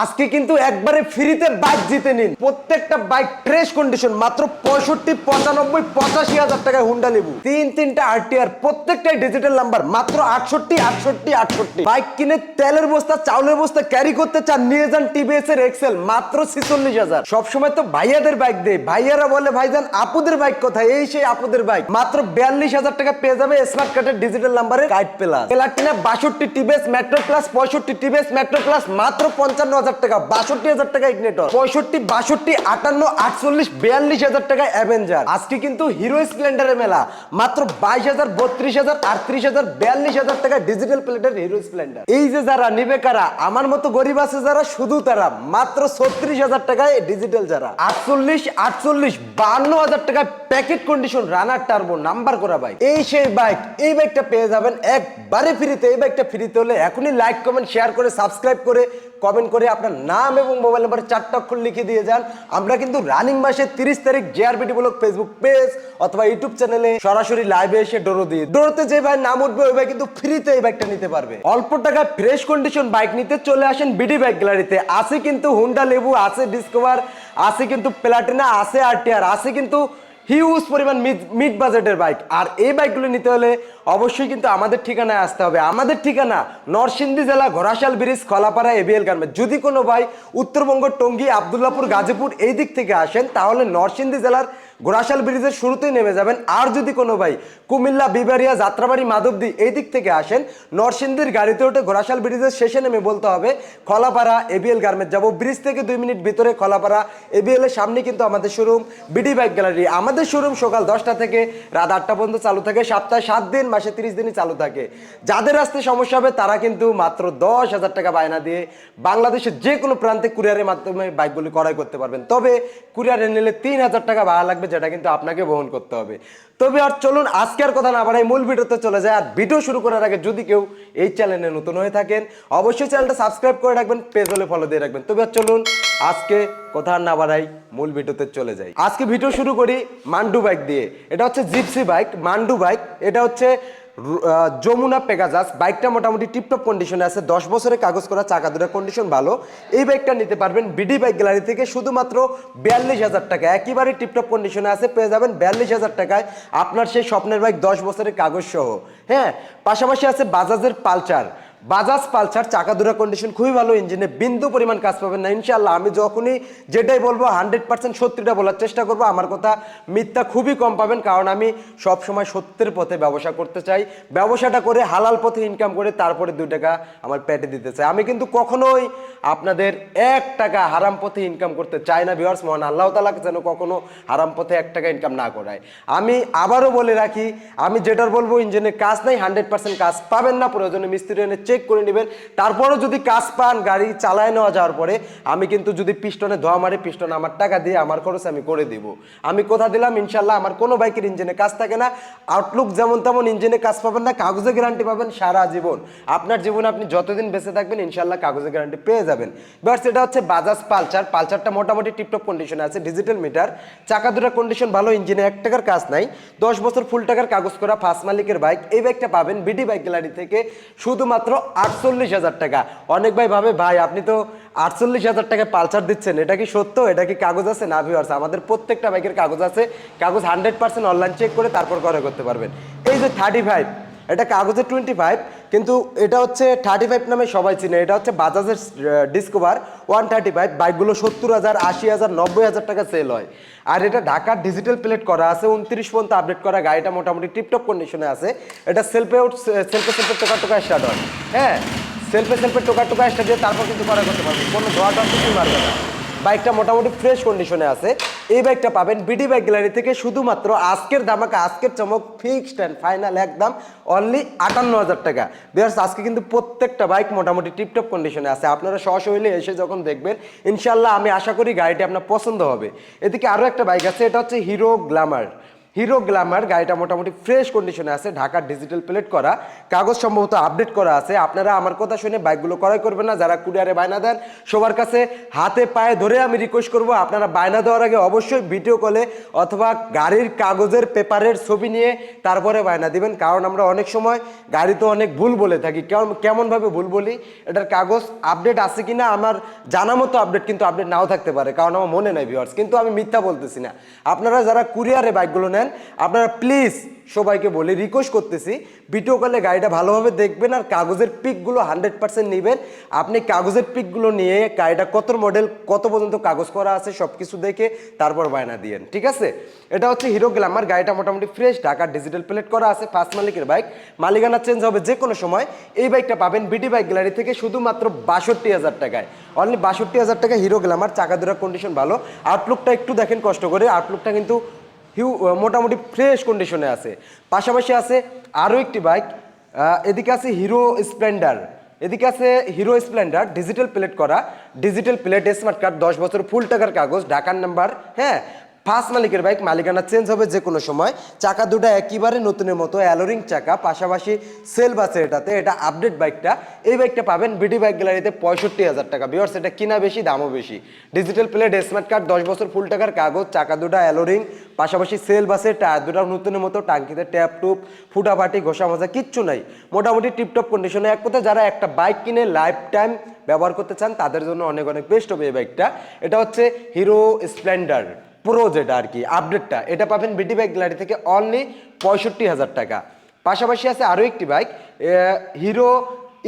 আজকে কিন্তু একবারে ফ্রিতে বাইক জিতে নিন। প্রত্যেকটা বাইক ফ্রেশ কন্ডিশন মাত্র পঁয়ষট্টি, পঁচানব্বই, পঁচাশি হাজার টাকায় হুন্ডা লেবু তিন, তিনটা আরটিআর প্রত্যেকটাই ডিজিটাল নাম্বার মাত্র আটষট্টি আটষট্টি আটষট্টি। বাইক কিনে তেলের বস্তা, চাউলের বস্তা ক্যারি করতে চান, নিয়ে যান টিভিএস এর এক্সেল মাত্র ছিচল্লিশ হাজার। সবসময় তো ভাইয়াদের বাইক দেয় ভাইয়ারা বলে, ভাইজান, আপুদের বাইক কোথায়? এই সেই আপুদের বাইক মাত্র বিয়াল্লিশ হাজার টাকা পেয়ে যাবে স্মার্ট কার্ডের ডিজিটাল নাম্বারের গাইড প্লাস প্লাটিনা বাষট্টি টিভিএস মেট্রো প্লাস পঁয়ষট্টি টিভিএস মেট্রো প্লাস মাত্র পঞ্চান্ন হাজার টাকা, বাষট্টি হাজার টাকা ইগনেটর পঁয়ষট্টি, বাষট্টি, আটান্ন, আটচল্লিশ, বিয়াল্লিশ হাজার টাকা অ্যাভেঞ্জার আজকে কিন্তু হিরো স্প্লেন্ডারের মেলা, মাত্র বাইশ হাজার, বত্রিশ হাজার, আটত্রিশ হাজার, বিয়াল্লিশ হাজার টাকা ডিজিটাল প্লেটের হিরো স্প্লেন্ডার এই যে যারা নিবে কারা, আমার মতো গরিব আছে যারা, শুধু তারা, মাত্র ছত্রিশ হাজার টাকায় ডিজিটাল যারা। আটচল্লিশ আটচল্লিশ, বান্ন হাজার টাকায় packet condition Runner Turbo number করা বাইক এই সেই বাইক এই বাইকটা পেয়ে যাবেন একবারে ফ্রিতে এই বাইকটা ফ্রিতে হলে এখনই লাইক কমেন্ট শেয়ার করে সাবস্ক্রাইব করে কমেন্ট করে আপনার নাম এবং মোবাইল নাম্বার চারটা অক্ষর লিখে দিয়ে যান। আমরা কিন্তু রানিং মাসের তিরিশ তারিখ জেআরবিটি ব্লগ ফেসবুক পেজ অথবা ইউটিউব চ্যানেলে সরাসরি লাইভে এসে ডোরো দিয়ে ডোরোতে যে ভাই নাম উঠবে, ওই ভাই কিন্তু ফ্রিতে এই বাইকটা নিতে পারবে। অল্প টাকায় ফ্রেশ কন্ডিশন বাইক নিতে চলে আসেন বিডি বাইক গ্যালারিতে আছে কিন্তু হুন্ডা লেবু আছে ডিসকভার আছে কিন্তু প্লাটিনা আছে আরটিআর আছে কিন্তু হিউজ পরিমাণ মিড বাজেটের বাইক আর এই বাইকগুলো নিতে হলে অবশ্যই কিন্তু আমাদের ঠিকানায় আসতে হবে। আমাদের ঠিকানা নরসিংদী জেলা Ghorashal bridge Kalapara ABL garment যদি কোনো ভাই উত্তরবঙ্গ, টঙ্গী, আবদুল্লাপুর, গাজীপুর এই দিক থেকে আসেন, তাহলে নরসিংদী জেলার ঘোড়াশাল ব্রিজের শুরুতেই নেমে যাবেন। আর যদি কোনো ভাই কুমিল্লা বিবারিয়া যাত্রাবাড়ি, মাধবদী এই দিক থেকে আসেন, নরসিংদীর গাড়িতে উঠে ঘোড়াশাল ব্রিজের শেষে নেমে বলতে হবে, খলাপাড়া এবিএল গার্মেন্ট যাব। ব্রিজ থেকে দুই মিনিট ভিতরে খলাপাড়া এবিএল এর সামনে কিন্তু আমাদের শোরুম বিডি বাইক গ্যালারি আমাদের শোরুম সকাল দশটা থেকে রাত আটটা পর্যন্ত চালু থাকে, সপ্তাহে সাত দিন, মাসে তিরিশ দিনই চালু থাকে। যাদের আসতে সমস্যা হবে, তারা কিন্তু মাত্র দশ হাজার টাকা বায়না দিয়ে বাংলাদেশের যে কোনো প্রান্তে কুরিয়ারের মাধ্যমে বাইকগুলি ক্রয় করতে পারবেন। তবে কুরিয়ারে নিলে তিন হাজার টাকা ভাড়া লাগবে যেটা কিন্তু আপনাকে বহন করতে হবে। তবে আর চলুন আজকে আর কথা না বাড়াই মূল ভিডিওতে চলে যায় আর ভিডিও শুরু করার আগে যদি কেউ এই চ্যানেলে নতুন হয়ে থাকেন, অবশ্যই চ্যানেলটা সাবস্ক্রাইব করে রাখবেন, পেজ হলে ফলো দিয়ে রাখবেন। তবে আর চলুন, আজকে কথা না বাড়াই মূল ভিডিওতে চলে যাই। আজকে ভিডিও শুরু করি মান্ডু বাইক দিয়ে। এটা হচ্ছে জিপসি বাইক মান্ডু বাইক এটা হচ্ছে যমুনা পেগাজাস, বাইকটা মোটামুটি টিপটপ কন্ডিশনে আছে, দশ বছরের কাগজ করা চাকা দুটা কন্ডিশন ভালো। এই বাইকটা নিতে পারবেন বিডি বাইক গ্যালারি থেকে শুধুমাত্র বিয়াল্লিশ হাজার টাকা। একেবারে টিপটপ কন্ডিশনে আছে, পেয়ে যাবেন বিয়াল্লিশ হাজার টাকায় আপনার সেই স্বপ্নের বাইক দশ বছরের কাগজ সহ। হ্যাঁ পাশাপাশি আছে বাজাজের পালচার বাজাজ পালসার চাকা দুরা কন্ডিশন খুবই ভালো ইঞ্জিনে বিন্দু পরিমাণ কাজ পাবেন না। ইনশাল্লাহ আমি যখনই যেটাই বলব হান্ড্রেড পার্সেন্ট সত্যিটা বলার চেষ্টা করব। আমার কথা মিথ্যা খুবই কম পাবেন, কারণ আমি সব সময় সত্যের পথে ব্যবসা করতে চাই। ব্যবসাটা করে হালাল পথে ইনকাম করে তারপরে দুই টাকা আমার পেটে দিতে চাই আমি কিন্তু কখনোই আপনাদের এক টাকা হারাম পথে ইনকাম করতে চাই না ভিওয়ার্স মহান আল্লাহ তালাকে যেন কখনো হারাম পথে এক টাকা ইনকাম না করায়। আমি আবারও বলে রাখি, আমি যেটার বলব ইঞ্জিনের কাজ নাই হান্ড্রেড পার্সেন্ট কাজ পাবেন না, প্রয়োজনে মিস্ত্রি এনে চেক করে নেবেন। তারপরেও যদি কাজ পান, গাড়ি চালায় নেওয়া যাওয়ার পরে, আমি কিন্তু যদি পিস্টনে ধোয়া মারে, পিস্টন আমার টাকা দিয়ে আমার খরচ আমি করে দিব। আমি কথা দিলাম ইনশাল্লাহ আমার কোনো বাইকের ইঞ্জিনে কাজ থাকে না। আউটলুক যেমন তেমন ইঞ্জিনে কাজ পাবেন না, কাগজে গ্যারান্টি পাবেন সারা জীবন। আপনার জীবনে আপনি যতদিন বেঁচে থাকবেন ইনশাল্লাহ কাগজে গ্যারান্টি পেয়ে যাবেন। এবার সেটা হচ্ছে বাজাজ পালচার পালচারটা মোটামুটি টিপটপ কন্ডিশনে আছে ডিজিটাল মিটার চাকা দুটা কন্ডিশন ভালো, ইঞ্জিনে এক টাকার কাজ নাই। দশ বছর ফুল টাকার কাগজ করা ফার্স্ট মালিকের বাইক এই বাইকটা পাবেন বিডি বাইক গ্যালারি থেকে। শুধুমাত্র আটচল্লিশ হাজার টাকা। অনেক ভাই ভাবে, ভাই, আপনি তো আটচল্লিশ হাজার টাকা পালচার দিচ্ছেন, এটা কি সত্য? এটা কি কাগজ আছে? না ভিউয়ার্স আমাদের প্রত্যেকটা বাইকের কাগজ আছে। কাগজ হান্ড্রেড পার্সেন্ট অনলাইন চেক করে তারপর ক্রয় করতে পারবেন। এই যে থার্টি ফাইভ এটা কাগজের টোয়েন্টি ফাইভ কিন্তু এটা হচ্ছে থার্টি ফাইভ নামে সবাই চিনে। এটা হচ্ছে বাজাজের ডিসকভার ওয়ান থার্টি ফাইভ বাইকগুলো সত্তর হাজার, আশি হাজার, নব্বই হাজার টাকা সেল হয়। আর এটা ঢাকার ডিজিটাল প্লেট করা আছে, উনত্রিশ পর্যন্ত আপডেট করা, গাড়িটা মোটামুটি টিপটপ কন্ডিশনে আছে। এটা সেলফে সেলফে সেলফে টোকা টোকা স্টার্ট হয় হ্যাঁ সেলফে সেলফে টোকা টোকা স্টার্ট দিয়ে তারপর কিন্তু করা করতে পারবে। কোনো ধোয়া টোয়া কিছুই মারবে না। বাইকটা মোটামুটি ফ্রেশ কন্ডিশনে আছে। এই বাইকটা পাবেন বিডি বাইক গ্যালারি থেকে শুধুমাত্র আজকের দামাকে আজকের চমক ফিক্সড অ্যান্ড ফাইনাল একদম অনলি আটান্ন হাজার টাকা। বিয়ার্স আজকে কিন্তু প্রত্যেকটা বাইক মোটামুটি টিপটপ কন্ডিশনে আছে। আপনারা সশৈলে এসে যখন দেখবেন ইনশাল্লাহ আমি আশা করি গাড়িটি আপনার পছন্দ হবে। এদিকে আরও একটা বাইক আছে, এটা হচ্ছে হিরো গ্ল্যামার হিরো গ্ল্যামার, গাড়িটা মোটামুটি ফ্রেশ কন্ডিশনে আছে ঢাকার ডিজিটাল প্লেট করা। কাগজ সম্ভবত আপডেট করা আছে। আপনারা আমার কথা শুনে বাইকগুলো ক্রয় করবেন না, যারা কুরিয়ারে বায়না দেন, সবার কাছে হাতে পায়ে ধরে আমি রিকোয়েস্ট করব, আপনারা বায়না দেওয়ার আগে অবশ্যই ভিডিও কলে অথবা গাড়ির কাগজের পেপারের ছবি নিয়ে তারপরে বায়না দিবেন। কারণ আমরা অনেক সময় গাড়িতে অনেক ভুল বলে থাকি। কেমন, কেমনভাবে ভুল বলি, এটার কাগজ আপডেট আছে কিনা আমার জানা মতো আপডেট কিন্তু আপডেট নাও থাকতে পারে। কারণ আমার মনে নাই ভিওয়ার্স কিন্তু আমি মিথ্যা বলতেছি না। আপনারা যারা কুরিয়ারে বাইকগুলো নেন আপনারা প্লিজ সবাইকে বলি রিকোয়েস্ট করতেছি ভিডিও কলে গাড়িটা ভালোভাবে দেখবেন আর কাগজের পিকগুলো হান্ড্রেড পার্সেন্ট নেবেন। আপনি কাগজের পিকগুলো নিয়ে গাড়িটা কত মডেল কত পর্যন্ত কাগজ করা আছে সব কিছু দেখে তারপর বায়না দিয়েন ঠিক আছে? এটা হচ্ছে হিরো গ্ল্যামার গাড়িটা মোটামুটি ফ্রেশ ঢাকার ডিজিটাল প্লেট করা আছে ফার্স্ট মালিকের বাইক মালিকানা চেঞ্জ হবে যে কোনো সময়। এই বাইকটা পাবেন বিডি বাইক গ্যালারি থেকে শুধুমাত্র বাষট্টি হাজার টাকায়। অনলি বাষট্টি হাজার টাকা হিরো গ্ল্যামার চাকা দুরা কন্ডিশন ভালো। আউটলুকটা একটু দেখেন কষ্ট করে। আউটলুকটা কিন্তু হিউ মোটামুটি ফ্রেশ কন্ডিশনে আছে। পাশাপাশি আছে আরও একটি বাইক এদিকে আছে হিরো স্প্লেন্ডার এদিকে আছে হিরো স্প্লেন্ডার ডিজিটাল প্লেট করা। ডিজিটাল প্লেট স্মার্ট কার্ড দশ বছর ফুল টাকার কাগজ, ঢাকার নাম্বার হ্যাঁ? ফার্স্ট মালিকের বাইক মালিকানা চেঞ্জ হবে যে কোনো সময়। চাকা দুটো একেবারে নতুনের মতো অ্যালোরিং চাকা, পাশাপাশি সেল বাসে এটাতে, এটা আপডেট বাইকটা। এই বাইকটা পাবেন বিডি বাইক গ্যালারিতে পঁয়ষট্টি হাজার টাকা। বিয়ার্স এটা কিনা বেশি, দামও বেশি। ডিজিটাল প্লেট স্মার্ট কার্ড দশ বছর ফুল টাকার কাগজ, চাকা দুটা অ্যালোরিং পাশাপাশি সেল বাসে টায়ার দুটা নতুনের মতো, টাঙ্কিতে ট্যাপ টুপ ফুটাফাটি ঘষা মজা, কিচ্ছু নাই। মোটামুটি টিপটপ কন্ডিশনে এক কথা যারা একটা বাইক কিনে লাইফ টাইম ব্যবহার করতে চান, তাদের জন্য অনেক অনেক বেস্ট হবে এই বাইকটা। এটা হচ্ছে হিরো স্প্লেন্ডার প্রো যেটা আর কি আপডেটটা এটা পাবেন বিডি বাইক গ্যালারি থেকে অনলি পঁয়ষট্টি হাজার টাকা। পাশাপাশি আছে আরও একটি bike Hero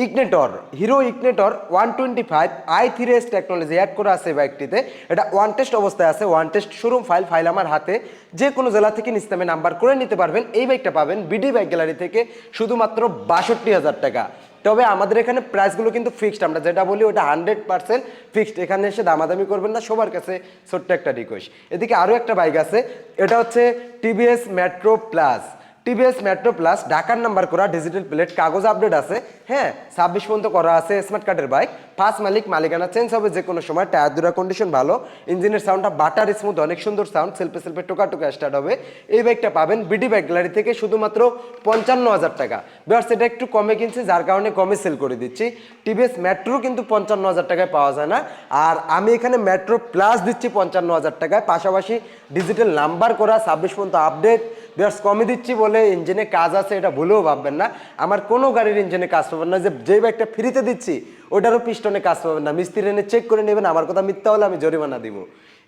Ignitor Hero Ignitor one twenty five I three S technology add করা আছে বাইকটিতে এটা ওয়ান টেস্ট অবস্থায় আছে one test showroom file file আমার হাতে। যে কোনো জেলা থেকে নিস্তামে নাম্বার করে নিতে পারবেন। এই বাইকটা পাবেন বিডি বাইক গ্যালারি থেকে শুধুমাত্র বাষট্টি হাজার টাকা। তবে আমাদের এখানে প্রাইসগুলো কিন্তু ফিক্সড আমরা যেটা বলি ওটা হান্ড্রেড পার্সেন্ট ফিক্সড এখানে এসে দামাদামি করবেন না, সবার কাছে ছোট্ট একটা রিকোয়েস্ট এদিকে আরও একটা বাইক আছে, এটা হচ্ছে TVS Metro Plus TVS Metro Plus ঢাকার নাম্বার করা ডিজিটাল প্লেট কাগজ আপডেট আছে। হ্যাঁ ছাব্বিশ পর্যন্ত করা আছে স্মার্ট কার্ডের বাইক ফার্স্ট মালিক, মালিকানা চেঞ্জ হবে যে কোনো সময় টায়ার দুরা কন্ডিশন ভালো। ইঞ্জিনের সাউন্ডটা বাটার স্মুথ অনেক সুন্দর সাউন্ড সেলফে সেলফে টোকা টোকা স্টার্ট হবে। এই বাইকটা পাবেন বিডি বাইক গ্যালারি থেকে শুধুমাত্র পঞ্চান্ন হাজার টাকা। বিয়ার্স এটা একটু কমে কিনছি, যার কারণে কমে সেল করে দিচ্ছি। টিভিএস মেট্রো কিন্তু পঞ্চান্ন হাজার টাকায় পাওয়া যায় না। আর আমি এখানে মেট্রো প্লাস দিচ্ছি পঞ্চান্ন হাজার টাকায়। পাশাপাশি ডিজিটাল নাম্বার করা, ছাব্বিশ পর্যন্ত আপডেট বিয়ার্স কমে দিচ্ছি বলে ইঞ্জিনে কাজ আছে, এটা ভুলেও ভাববেন না। আমার কোনো গাড়ির ইঞ্জিনে কাজ পাবেন না। যে যে ফ্রিতে দিচ্ছি ওটারও পিস্টনে কাজ পাবেন না। মিস্ত্রি এনে চেক করে নেবেন, আমার কথা মিথ্যা হলে আমি জরিমানা দিব।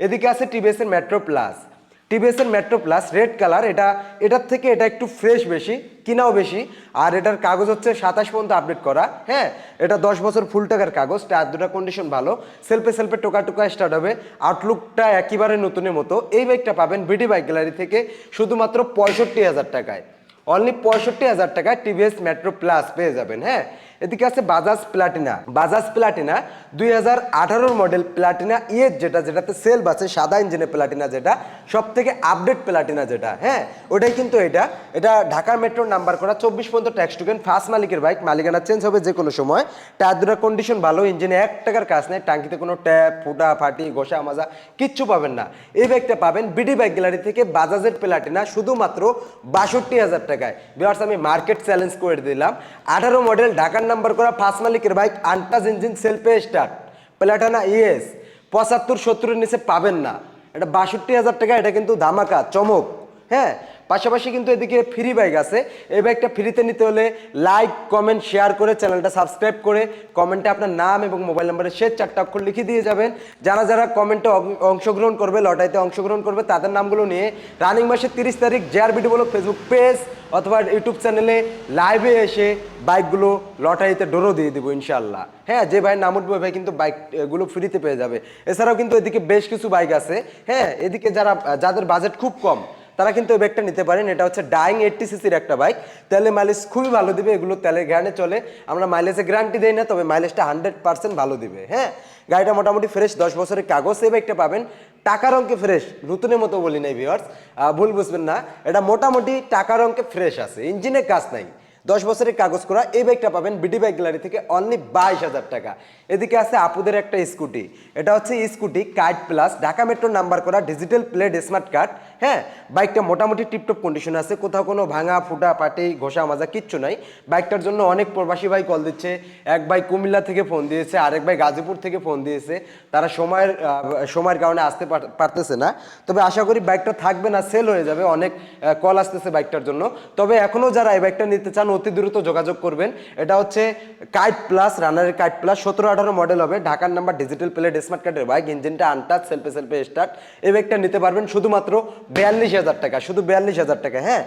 এদিকে আছে টিভিএসের মেট্রো প্লাস টিভিএস এর মেট্রো প্লাস রেড কালার এটা, এটার থেকে এটা একটু ফ্রেশ বেশি, কিনাও বেশি, আর এটার কাগজ হচ্ছে সাতাশ পর্যন্ত আপডেট করা হ্যাঁ? এটা দশ বছর ফুল টাকার কাগজ টায়ার দুটা কন্ডিশন ভালো সেলফে সেলফে টোকা টোকা স্টার্ট হবে আউটলুকটা একেবারে নতুনের মতো, এই বাইকটা পাবেন বিডি বাইক গ্যালারি থেকে শুধুমাত্র পঁয়ষট্টি হাজার টাকায়। অনলি পঁয়ষট্টি হাজার টাকায় টিভিএস মেট্রো প্লাস পেয়ে যাবেন হ্যাঁ? এদিকে আছে বাজাজ প্লাটিনা বাজাজ প্লাটিনা দুই হাজার মডেল প্লাটিনা ইয়ের যেটা, যেটাতে সেল বাসে সাদা ইঞ্জিনের প্লাটিনা যেটা সব থেকে আপডেট প্লাটিনা যেটা হ্যাঁ? ওটাই কিন্তু এটা। এটা ঢাকা মেট্রোর নাম্বার করা, চব্বিশ পর্যন্ত ট্যাক্স টুকেন ফার্স্ট মালিকের বাইক মালিকানা চেঞ্জ হবে যে কোনো সময়। টায়ার দুটার কন্ডিশন ভালো ইঞ্জিনে এক টাকার কাজ নেই, টাঙ্কিতে কোনো ট্যাপ, ফুটা, ফাটি, ঘষা, মাজা, কিচ্ছু পাবেন না। এই বাইকটা পাবেন বিডি বাইক গ্যালারি থেকে বাজাজের প্লাটিনা শুধুমাত্র বাষট্টি হাজার টাকায়। বিহার্স আমি মার্কেট চ্যালেঞ্জ করে দিলাম। আঠারো মডেল ঢাকার নাম্বার করা ফার্স্ট মালিকের বাইক আন্টাজ ইঞ্জিন সেলফে স্টার্ট। Platina ES. পঁচাত্তর, সত্তরের নিচে পাবেন না। এটা বাষট্টি হাজার টাকা, এটা কিন্তু ধামাকা, চমক। হ্যাঁ পাশাপাশি কিন্তু এদিকে ফ্রি বাইক আছে। এই বাইকটা ফ্রিতে নিতে হলে লাইক কমেন্ট শেয়ার করে চ্যানেলটা সাবস্ক্রাইব করে কমেন্টে আপনার নাম এবং মোবাইল নাম্বারের শেষ চারটা অক্ষর লিখে দিয়ে যাবেন। যারা যারা কমেন্টে অংশগ্রহণ করবে লটাইতে অংশগ্রহণ করবে, তাদের নামগুলো নিয়ে রানিং মাসের তিরিশ তারিখ জেআর ভিডিও বলো ফেসবুক পেজ অথবা ইউটিউব চ্যানেলে লাইভে এসে বাইকগুলো লটারিতে ডোরও দিয়ে দেবো ইনশাল্লাহ হ্যাঁ যে ভাই নাম উঠবে ভাই কিন্তু বাইকগুলো ফ্রিতে পেয়ে যাবে। এছাড়াও কিন্তু এদিকে বেশ কিছু বাইক আছে। হ্যাঁ এদিকে যারা, যাদের বাজেট খুব কম তারা কিন্তু ওই ব্যাগটা নিতে পারেন। এটা হচ্ছে ডাইং এইটটি সিসির একটা বাইক তেলে মাইলেজ খুবই ভালো দিবে, এগুলো তেলের গ্যারান্টি চলে। আমরা মাইলেজে গ্যারান্টি দেই না, তবে মাইলেজটা হান্ড্রেড পার্সেন্ট ভালো দিবে হ্যাঁ? গাড়িটা মোটামুটি ফ্রেশ দশ বছরের কাগজ এই বাইকটা পাবেন। টাকার অঙ্কে ফ্রেশ নতুনের মতো বলি নাই ভিওয়ার্স ভুল বুঝবেন না। এটা মোটামুটি টাকার অঙ্কে ফ্রেশ আছে ইঞ্জিনের কাজ নাই। দশ বছরের কাগজ করা, এই বাইকটা পাবেন বিডি বাইক গ্যালারি থেকে অনলি বাইশ হাজার টাকা। এদিকে আছে আপুদের একটা স্কুটি এটা হচ্ছে scooty card plus Dhaka Metro number করা ডিজিটাল প্লেট স্মার্ট কার্ড হ্যাঁ বাইকটা মোটামুটি টিপটপ কন্ডিশন আছে। কোথাও কোনো ভাঙা, ফুটা, পাটি, ঘষা, মাজা কিচ্ছু নাই। বাইকটার জন্য অনেক প্রবাসী ভাই কল দিচ্ছে। এক ভাই কুমিল্লা থেকে ফোন দিয়েছে, আরেক ভাই গাজীপুর থেকে ফোন দিয়েছে। তারা সময়ের সময়ের কারণে আসতে পার- পারতেছে না। তবে আশা করি বাইকটা থাকবে না সেল হয়ে যাবে। অনেক কল আসতেছে বাইকটার জন্য। তবে এখনও যারা এই বাইকটা নিতে চান, অতি দ্রুত যোগাযোগ করবেন। এটা হচ্ছে কাইট প্লাস রানারের কাইট প্লাস সতেরো আঠারো মডেল হবে। ঢাকার নাম্বার ডিজিটাল প্লেট স্মার্ট কার্ডের বাইক ইঞ্জিনটা আনটাচ সেলফে সেলফে স্টার্ট এই বাইকটা নিতে পারবেন। শুধুমাত্র বিয়াল্লিশ হাজার টাকা, শুধু বিয়াল্লিশ হাজার টাকা হ্যাঁ?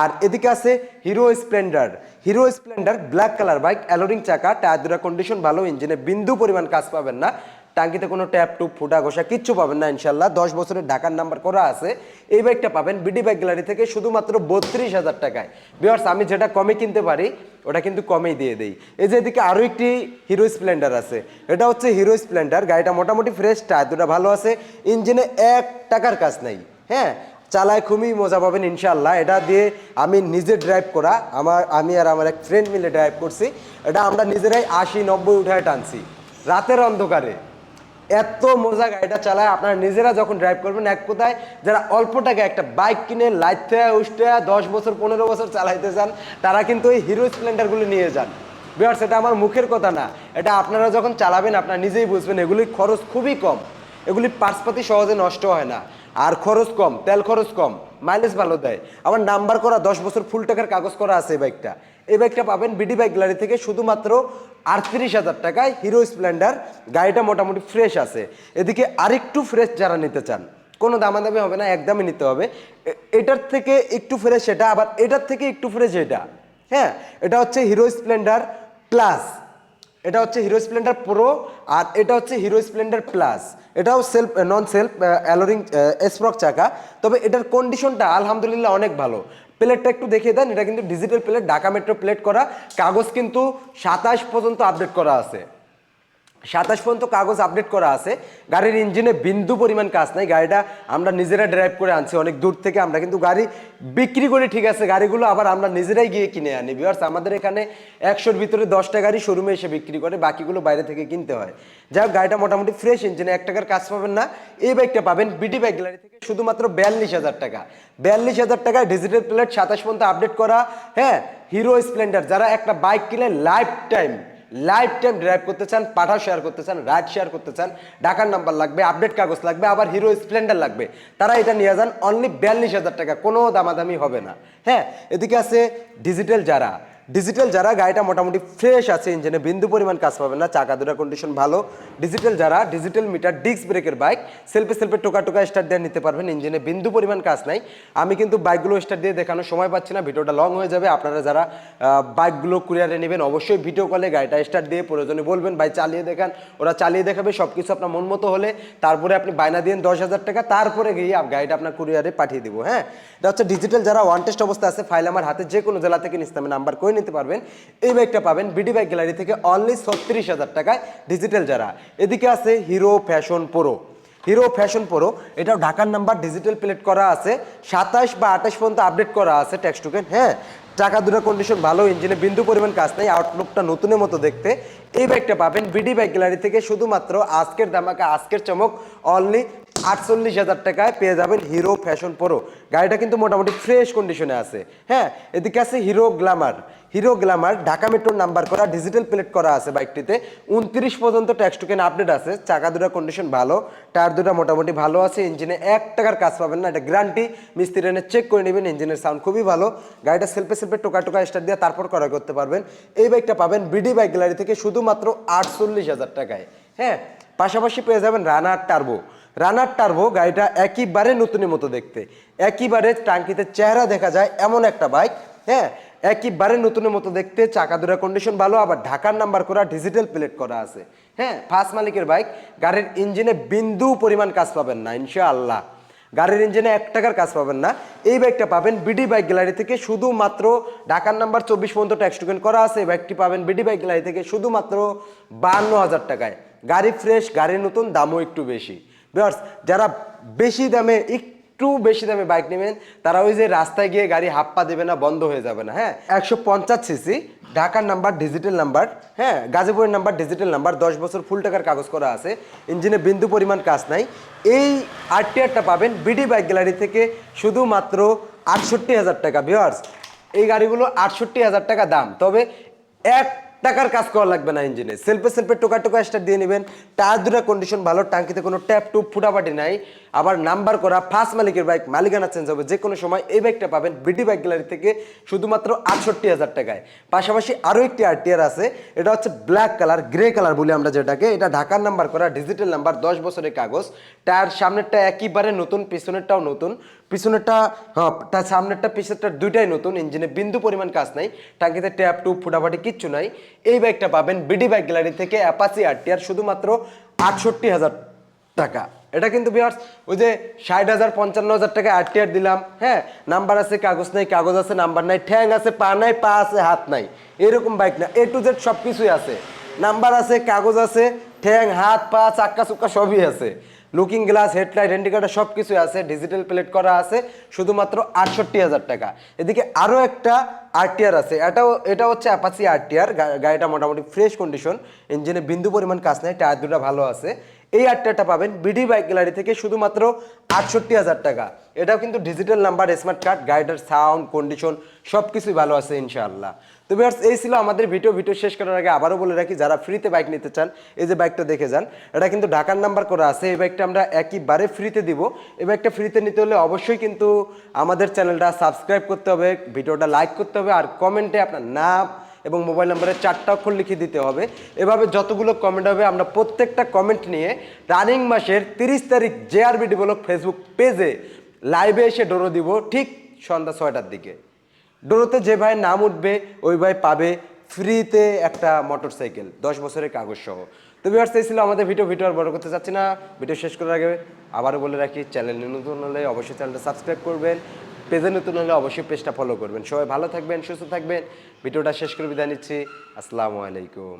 আর এদিকে আছে Hero Splendor Hero Splendor black colour bike alloy ring চাকা টায়ার দুটা কন্ডিশন ভালো ইঞ্জিনে বিন্দু পরিমাণ কাজ পাবেন না। টাঙ্কিতে কোনো ট্যাপ টুপ ফুটা ঘষা, কিচ্ছু পাবেন না ইনশাল্লাহ দশ বছরের ঢাকার নাম্বার করা আছে। এই বাইকটা পাবেন বিডি বাইক গ্যালারি থেকে শুধুমাত্র বত্রিশ হাজার টাকায়। বিয়ার্স আমি যেটা কমে কিনতে পারি, ওটা কিন্তু কমেই দিয়ে দেই। এই যে এদিকে আরও একটি হিরো স্প্লেন্ডার আছে। এটা হচ্ছে হিরো স্প্লেন্ডার গাড়িটা মোটামুটি ফ্রেশ টায়ার দুটা ভালো আছে। ইঞ্জিনে এক টাকার কাজ নাই। হ্যাঁ চালায় খুবই মজা পাবেন ইনশাল্লাহ এটা দিয়ে আমি নিজে ড্রাইভ করা, আমার, আমি আর আমার এক ফ্রেন্ড মিলে ড্রাইভ করছি। এটা আমরা নিজেরাই আশি, নব্বই উঠায় টানছি। রাতের অন্ধকারে। এত মজা গাড়িটা চালায়, আপনারা নিজেরা যখন ড্রাইভ করবেন, এক কোথায় যারা অল্প টাকায় একটা বাইক কিনে লাইতে উঠতে দশ বছর, পনেরো বছর চালাইতে চান, তারা কিন্তু এই হিরো স্প্লেন্ডারগুলো নিয়ে যান। বিহার সেটা আমার মুখের কথা না। এটা আপনারা যখন চালাবেন, আপনারা নিজেই বুঝবেন এগুলির খরচ খুবই কম। এগুলি পার্সপাতি সহজে নষ্ট হয় না। আর খরচ কম, তেল খরচ কম মাইলেজ ভালো দেয়। আমার নাম্বার করা, দশ বছর ফুল টাকার কাগজ করা আছে এই বাইকটা এই বাইকটা পাবেন বিডি বাইক গ্যালারি থেকে শুধুমাত্র আটত্রিশ হাজার টাকায় হিরো স্প্লেন্ডার গাড়িটা মোটামুটি ফ্রেশ আছে। এদিকে আরেকটু ফ্রেশ যারা নিতে চান, কোনো দামাদামি হবে না, একদমই নিতে হবে। এটার থেকে একটু ফ্রেশ এটা, আবার এটার থেকে একটু ফ্রেশ এটা। হ্যাঁ এটা হচ্ছে হিরো স্প্লেন্ডার প্লাস এটা হচ্ছে হিরো স্প্লেন্ডার প্রো আর এটা হচ্ছে হিরো স্প্লেন্ডার প্লাস এটাও self non self alloy ring sprocket চাকা। তবে এটার কন্ডিশনটা আলহামদুলিল্লাহ অনেক ভালো। প্লেটটা একটু দেখিয়ে দেন, এটা কিন্তু digital plate Dhaka Metro plate করা। কাগজ কিন্তু সাতাশ পর্যন্ত আপডেট করা আছে। সাতাশ পর্যন্ত কাগজ আপডেট করা আছে। গাড়ির ইঞ্জিনে বিন্দু পরিমাণ কাজ নাই। গাড়িটা আমরা নিজেরা ড্রাইভ করে আনছি, অনেক দূর থেকে আমরা। কিন্তু গাড়ি বিক্রি করি ঠিক আছে, গাড়িগুলো আবার আমরা নিজেরাই গিয়ে কিনে আনি। বিয়ার্স আমাদের এখানে একশোর ভিতরে দশটা গাড়ি শোরুমে এসে বিক্রি করে, বাকিগুলো বাইরে থেকে কিনতে হয়। যাই হোক, গাড়িটা মোটামুটি ফ্রেশ ইঞ্জিনে এক টাকার কাজ পাবেন না। এই বাইকটা পাবেন বিডি বাইক গ্যালারি থেকে শুধুমাত্র বিয়াল্লিশ হাজার টাকা। বিয়াল্লিশ হাজার টাকায় ডিজিটাল প্লেট সাতাশ পর্যন্ত আপডেট করা। হ্যাঁ হিরো স্প্লেন্ডার যারা একটা বাইক কিনে life time life time drive করতে চান পাঠা শেয়ার করতে চান রাইড শেয়ার করতে চান ডাকার নাম্বার লাগবে আপডেট কাগজ লাগবে, আবার হিরো স্প্লেন্ডার লাগবে। তারা এটা নিয়ে যান অনলি বিয়াল্লিশ হাজার টাকা, কোনো দামাদামি হবে না। হ্যাঁ এদিকে আছে ডিজিটাল যারা ডিজিটাল যারা, গাড়িটা মোটামুটি ফ্রেশ আছে ইঞ্জিনে বিন্দু পরিমাণ কাজ পাবে না, চাকা দুটা কন্ডিশন ভালো। ডিজিটাল যারা ডিজিটাল মিটার ডিস্ক ব্রেকের বাইক সেলফে সেলফে টোকা টোকা স্টার্ট দিয়ে নিতে পারবেন ইঞ্জিনে বিন্দু পরিমাণ কাজ নাই। আমি কিন্তু বাইকগুলো স্টার্ট দিয়ে দেখানোর সময় পাচ্ছি না, ভিডিওটা লং হয়ে যাবে। আপনারা যারা বাইকগুলো কুরিয়ারে নেবেন, অবশ্যই ভিডিও কলে গাড়িটা স্টার্ট দিয়ে প্রয়োজনে বলবেন, ভাই, চালিয়ে দেখান। ওরা চালিয়ে দেখাবে সব কিছু আপনার মন মতো হলে। তারপরে আপনি বায়না দিন দশ হাজার টাকা, তারপরে গিয়ে গাড়িটা আপনার কুরিয়ারে পাঠিয়ে দিব হ্যাঁ? এটা হচ্ছে ডিজিটাল যারা ওয়ান টেস্ট অবস্থা আছে ফাইল আমার হাতে যে কোনো জেলা থেকে নিস্তামে নাম্বার করে নিতে পারবেন। এই বাইকটা পাবেন বিডি বাইক গ্যালারি থেকে অনলি ছত্রিশ হাজার টাকায় ডিজিটাল যারা। এদিকে আছে Hero Fashion Pro Hero Fashion Pro এটাও ঢাকার নাম্বার ডিজিটাল প্লেট করা আছে। সাতাশ বা আঠাশ পর্যন্ত আপডেট করা আছে ট্যাক্স টোকেন হ্যাঁ? টাকা দুটো কন্ডিশন ভালো ইঞ্জিনে বিন্দু পরিমাণ কাজ নেই আউটলুকটা নতুনের মতো দেখতে। এই বাইকটা পাবেন বিডি বাইক গ্যালারি থেকে শুধুমাত্র আজকের দামাকা, আজকের চমক অনলি আটচল্লিশ হাজার টাকায় পেয়ে যাবেন হিরো ফ্যাশন প্রো গাড়িটা কিন্তু মোটামুটি ফ্রেশ কন্ডিশনে আছে। হ্যাঁ এদিকে আছে Hero Glamour Hero Glamour Dhaka মেট্রোর নাম্বার করা ডিজিটাল প্লেট করা আছে বাইকটিতে। উনত্রিশ পর্যন্ত ট্যাক্স টোকেন আপডেট আছে। চাকা দুটা কন্ডিশন ভালো টায়ার দুটা মোটামুটি ভালো আছে। ইঞ্জিনে এক টাকার কাজ পাবেন না, এটা গ্যারান্টি মিস্ত্রি এনে চেক করে নেবেন ইঞ্জিনের সাউন্ড খুবই ভালো। গাড়িটা সেলফে সেলফে টোকা টোকা স্টার্ট দিয়ে তারপর ক্রয় করতে পারবেন। এই বাইকটা পাবেন বিডি বাইক গ্যালারি থেকে শুধুমাত্র আটচল্লিশ হাজার টাকায়। হ্যাঁ পাশাপাশি পেয়ে যাবেন রানার টার্বো রানার টার্বো গাড়িটা একইবারে নতুনের মতো দেখতে। একইবারে টাঙ্কিতে চেহারা দেখা যায় এমন একটা বাইক হ্যাঁ? একইবারে নতুনের মতো দেখতে চাকা দুরা কন্ডিশন ভালো, আবার ঢাকার নাম্বার করা ডিজিটাল প্লেট করা আছে। হ্যাঁ? ফার্স্ট মালিকের বাইক গাড়ির ইঞ্জিনে বিন্দু পরিমাণ কাজ পাবেন না, ইনশাআল্লাহ। গাড়ির ইঞ্জিনে এক টাকার কাজ পাবেন না। এই বাইকটা পাবেন বিডি বাইক গ্যালারি থেকে শুধুমাত্র ঢাকার নাম্বার চব্বিশ পর্যন্ত ট্যাক্স টোকেন করা আছে। এই বাইকটি পাবেন বিডি বাইক গ্যালারি থেকে শুধুমাত্র বান্ন হাজার টাকায়। গাড়ি ফ্রেশ গাড়ি নতুন, দামও একটু বেশি। বিয়ার্স যারা বেশি দামে, একটু বেশি দামে বাইক নেবেন, তারা ওই যে রাস্তায় গিয়ে গাড়ি হাপ্পা দেবে না, বন্ধ হয়ে যাবে না হ্যাঁ? একশো পঞ্চাশ সিসি ঢাকার নাম্বার ডিজিটাল নাম্বার হ্যাঁ? গাজীপুরের নাম্বার ডিজিটাল নাম্বার দশ বছর ফুল টাকার কাগজ করা আছে ইঞ্জিনে বিন্দু পরিমাণ কাজ নাই। এই আরটিআরটা পাবেন বিডি বাইক গ্যালারি থেকে শুধুমাত্র আটষট্টি হাজার টাকা ভিওয়ার্স এই গাড়িগুলো আটষট্টি হাজার টাকা দাম, তবে এক টাকার কাজ করা লাগবে না ইঞ্জিনে। সেলফে সেলফে টোকা টোকা স্টার্ট দিয়ে নেবেন। টায়ার দুটা কন্ডিশন ভালো, টাঙ্কিতে কোনো ট্যাপ টুপ ফুটাফাটি নাই। আবার নাম্বার করা ফার্স্ট মালিকের বাইক মালিকানা চেঞ্জ হবে। যে কোনো সময় এই বাইকটা পাবেন বিডি বাইক গ্যালারি থেকে শুধুমাত্র আটষট্টি হাজার টাকায়। পাশাপাশি আরও একটি আরটিআর আছে। এটা হচ্ছে ব্ল্যাক কালার গ্রে কালার বলি আমরা যেটাকে। এটা ঢাকার নাম্বার করা ডিজিটাল নাম্বার দশ বছরের কাগজ। টায়ার সামনেরটা একইবারে নতুন, পিছনেরটাও নতুন। পিছনেরটা হ্যাঁ তার সামনেরটা, পিছনেরটা দুইটাই নতুন ইঞ্জিনে বিন্দু পরিমাণ কাজ নাই টাঙ্কিতে ট্যাপ, টুপ, ফুটাফাটি কিচ্ছু নাই। এই বাইকটা পাবেন বিডি বাইক গ্যালারি থেকে অ্যাপাসি আরটিআর শুধুমাত্র আটষট্টি হাজার টাকা। এটা কিন্তু বিহার্স ওই যে ষাট হাজার, পঞ্চান্ন হাজার টাকা আরটিআর দিলাম হ্যাঁ? নাম্বার আছে, কাগজ নাই, কাগজ আছে নাম্বার নাই, ঠ্যাং আছে, পা নাই, পা আছে, হাত নাই। এরকম বাইক না এ টু জেড সব কিছুই আছে। নাম্বার আছে, কাগজ আছে, ঠ্যাং, হাত, পা চাক্কা চুক্কা সবই আছে। লুকিং গ্লাস হেডলাইট হ্যান্ডিকাটার সব কিছুই আছে ডিজিটাল প্লেট করা আছে, শুধুমাত্র আটষট্টি হাজার টাকা। এদিকে আরও একটা আরটিআর আছে, এটাও, এটা হচ্ছে অ্যাপাসি আরটিআর গাড়িটা মোটামুটি ফ্রেশ কন্ডিশন ইঞ্জিনে বিন্দু পরিমাণ কাজ নেই, টায়ার দুটা ভালো আছে। এই আরটিআরটা পাবেন বিডি বাইক গ্যালারি থেকে শুধুমাত্র আটষট্টি হাজার টাকা। এটাও কিন্তু ডিজিটাল নাম্বার স্মার্ট কার্ড গাড়িটার সাউন্ড কন্ডিশন সব কিছুই ভালো আছে, ইনশাআল্লাহ। তো ভিউয়ার্স এই ছিল আমাদের ভিডিও ভিডিও শেষ করার আগে আবারও বলে রাখি, যারা ফ্রিতে বাইক নিতে চান, এই যে বাইকটা দেখে যান, এটা কিন্তু ঢাকার নাম্বার করা আছে। এই বাইকটা আমরা একইবারে ফ্রিতে দিব। এই বাইকটা ফ্রিতে নিতে হলে অবশ্যই কিন্তু আমাদের চ্যানেলটা সাবস্ক্রাইব করতে হবে ভিডিওটা লাইক করতে হবে, আর কমেন্টে আপনার নাম এবং মোবাইল নাম্বারে চারটা অক্ষর লিখে দিতে হবে। এভাবে যতগুলো কমেন্ট হবে, আমরা প্রত্যেকটা কমেন্ট নিয়ে রানিং মাসের তিরিশ তারিখ জেআরবি ডেভেলপ ফেসবুক পেজে লাইভে এসে ডোরো দিব, ঠিক সন্ধ্যা ছয়টার দিকে। ডোরোতে যে ভাই নাম উঠবে, ওই ভাই পাবে ফ্রিতে একটা মোটর সাইকেল দশ বছরের কাগজ সহ। তো বিহার এই ছিল আমাদের ভিডিও ভিডিও আর বড় করতে চাচ্ছি না। ভিডিও শেষ করার আগে আবারও বলে রাখি চ্যানেল নতুন হলে অবশ্যই চ্যানেলটা সাবস্ক্রাইব করবেন। পেজে নতুন হলে অবশ্যই পেজটা ফলো করবেন। সবাই ভালো থাকবেন, সুস্থ থাকবেন। ভিডিওটা শেষ করে বিদায় নিচ্ছি। আসসালামু আলাইকুম।